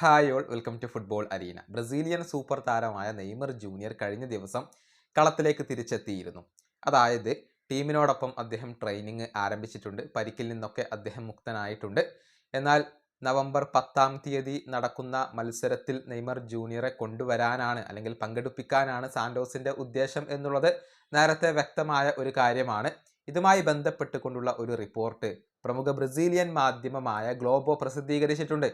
Hi all welcome to football arena Brazilian super താരമായ Neymar junior കഴിഞ്ഞ ദിവസം കളത്തിലേക്ക് തിരിച്ചെത്തിയിരുന്നു. അതായത് ടീമിനോടൊപ്പം അദ്ദേഹം ട്രെയിനിങ് ആരംഭിച്ചിട്ടുണ്ട്. പരിക്കിൽ നിന്നൊക്കെ അദ്ദേഹം മുക്തനായിട്ടുണ്ട്. എന്നാൽ നവംബർ പത്താം തീയതി നടക്കുന്ന മത്സരത്തിൽ നെയ്മർ ജൂനിയറെ കൊണ്ടുവരാനാണ് അല്ലെങ്കിൽ പങ്കെടുപ്പിക്കാനാണ് സാന്റോസിന്റെ ഉദ്ദേശം എന്നുള്ളത് നേരത്തെ വ്യക്തമായ ഒരു കാര്യമാണ്. ഇതുമായി ബന്ധപ്പെട്ടുകൊണ്ടുള്ള ഒരു റിപ്പോർട്ട് പ്രമുഖ ബ്രസീലിയൻ മാധ്യമമായ ഗ്ലോബോ പ്രസിദ്ധീകരിച്ചിട്ടുണ്ട്.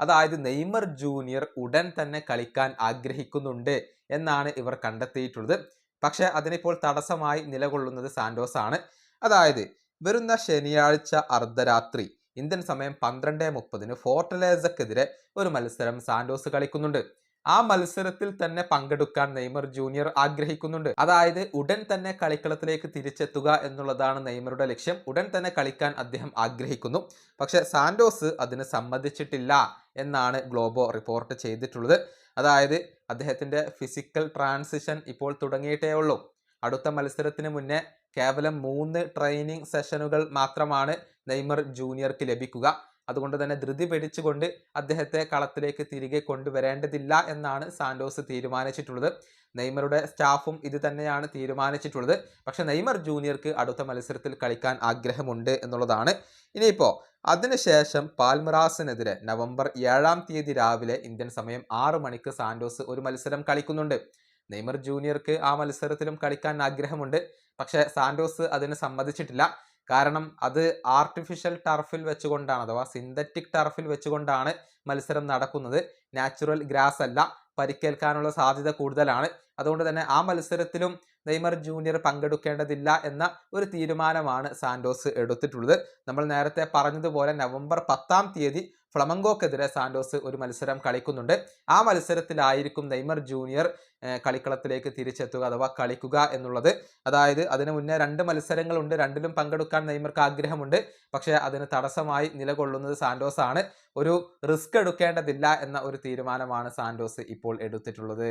അതായത് നെയ്മർ ജൂനിയർ ഉടൻ തന്നെ കളിക്കാൻ ആഗ്രഹിക്കുന്നുണ്ട് എന്നാണ് ഇവർ കണ്ടെത്തിയിട്ടുള്ളത്. പക്ഷേ അതിനിപ്പോൾ തടസ്സമായി നിലകൊള്ളുന്നത് സാന്റോസ് ആണ്. അതായത് വരുന്ന ശനിയാഴ്ച അർദ്ധരാത്രി ഇന്ത്യൻ സമയം പന്ത്രണ്ട് മുപ്പതിന് ഫോർട്ടലേസക്കെതിരെ ഒരു മത്സരം സാന്റോസ് കളിക്കുന്നുണ്ട്. ആ മത്സരത്തിൽ തന്നെ പങ്കെടുക്കാൻ നെയ്മർ ജൂനിയർ ആഗ്രഹിക്കുന്നുണ്ട്. അതായത് ഉടൻ തന്നെ കളിക്കളത്തിലേക്ക് തിരിച്ചെത്തുക എന്നുള്ളതാണ് നെയ്മറുടെ ലക്ഷ്യം. ഉടൻ തന്നെ കളിക്കാൻ അദ്ദേഹം ആഗ്രഹിക്കുന്നു. പക്ഷെ സാൻഡോസ് അതിന് സമ്മതിച്ചിട്ടില്ല എന്നാണ് ഗ്ലോബോ റിപ്പോർട്ട് ചെയ്തിട്ടുള്ളത്. അതായത് അദ്ദേഹത്തിന്റെ ഫിസിക്കൽ ട്രാൻസിഷൻ ഇപ്പോൾ തുടങ്ങിയിട്ടേ ഉള്ളൂ. അടുത്ത മത്സരത്തിന് മുന്നേ കേവലം മൂന്ന് ട്രെയിനിങ് സെഷനുകൾ മാത്രമാണ് നെയ്മർ ജൂനിയർക്ക് ലഭിക്കുക. അതുകൊണ്ട് തന്നെ ധൃതി പിടിച്ചുകൊണ്ട് അദ്ദേഹത്തെ കളത്തിലേക്ക് തിരികെ കൊണ്ടുവരേണ്ടതില്ല എന്നാണ് സാന്റോസ് തീരുമാനിച്ചിട്ടുള്ളത്. നെയ്മറുടെ സ്റ്റാഫും ഇത് തന്നെയാണ് തീരുമാനിച്ചിട്ടുള്ളത്. പക്ഷെ നെയ്മർ ജൂനിയർക്ക് അടുത്ത മത്സരത്തിൽ കളിക്കാൻ ആഗ്രഹമുണ്ട് എന്നുള്ളതാണ്. ഇനിയിപ്പോൾ അതിനുശേഷം പാൽമറാസിനെതിരെ നവംബർ ഏഴാം തീയതി രാവിലെ ഇന്ത്യൻ സമയം ആറ് മണിക്ക് സാന്റോസ് ഒരു മത്സരം കളിക്കുന്നുണ്ട്. നെയ്മർ ജൂനിയർക്ക് ആ മത്സരത്തിലും കളിക്കാൻ ആഗ്രഹമുണ്ട്. പക്ഷേ സാന്റോസ് അതിന് സമ്മതിച്ചിട്ടില്ല. കാരണം അത് ആർട്ടിഫിഷ്യൽ ടർഫിൽ വെച്ചുകൊണ്ടാണ് അഥവാ സിന്തറ്റിക് ടർഫിൽ വെച്ചുകൊണ്ടാണ് മത്സരം നടക്കുന്നത്. നാച്ചുറൽ ഗ്രാസ് അല്ല പരിക്കേൽക്കാനുള്ള സാധ്യത കൂടുതലാണ്. അതുകൊണ്ട് തന്നെ ആ മത്സരത്തിലും നെയ്മർ ജൂനിയർ പങ്കെടുക്കേണ്ടതില്ല എന്ന ഒരു തീരുമാനമാണ് സാന്റോസ് എടുത്തിട്ടുള്ളത്. നമ്മൾ നേരത്തെ പറഞ്ഞതുപോലെ നവംബർ പത്താം തീയതി ഫ്ലമങ്കോക്കെതിരെ സാന്റോസ് ഒരു മത്സരം കളിക്കുന്നുണ്ട്. ആ മത്സരത്തിലായിരിക്കും നെയ്മർ ജൂനിയർ കളിക്കളത്തിലേക്ക് തിരിച്ചെത്തുക അഥവാ കളിക്കുക എന്നുള്ളത്. അതായത് അതിന് മുന്നേ രണ്ട് മത്സരങ്ങളുണ്ട്. രണ്ടിലും പങ്കെടുക്കാൻ നെയ്മർക്ക് ആഗ്രഹമുണ്ട്. പക്ഷേ അതിന് തടസ്സമായി നിലകൊള്ളുന്നത് സാന്റോസ് ആണ് ഒരു റിസ്ക് എടുക്കേണ്ടതില്ല എന്ന ഒരു തീരുമാനമാണ് സാന്റോസ് ഇപ്പോൾ എടുത്തിട്ടുള്ളത്.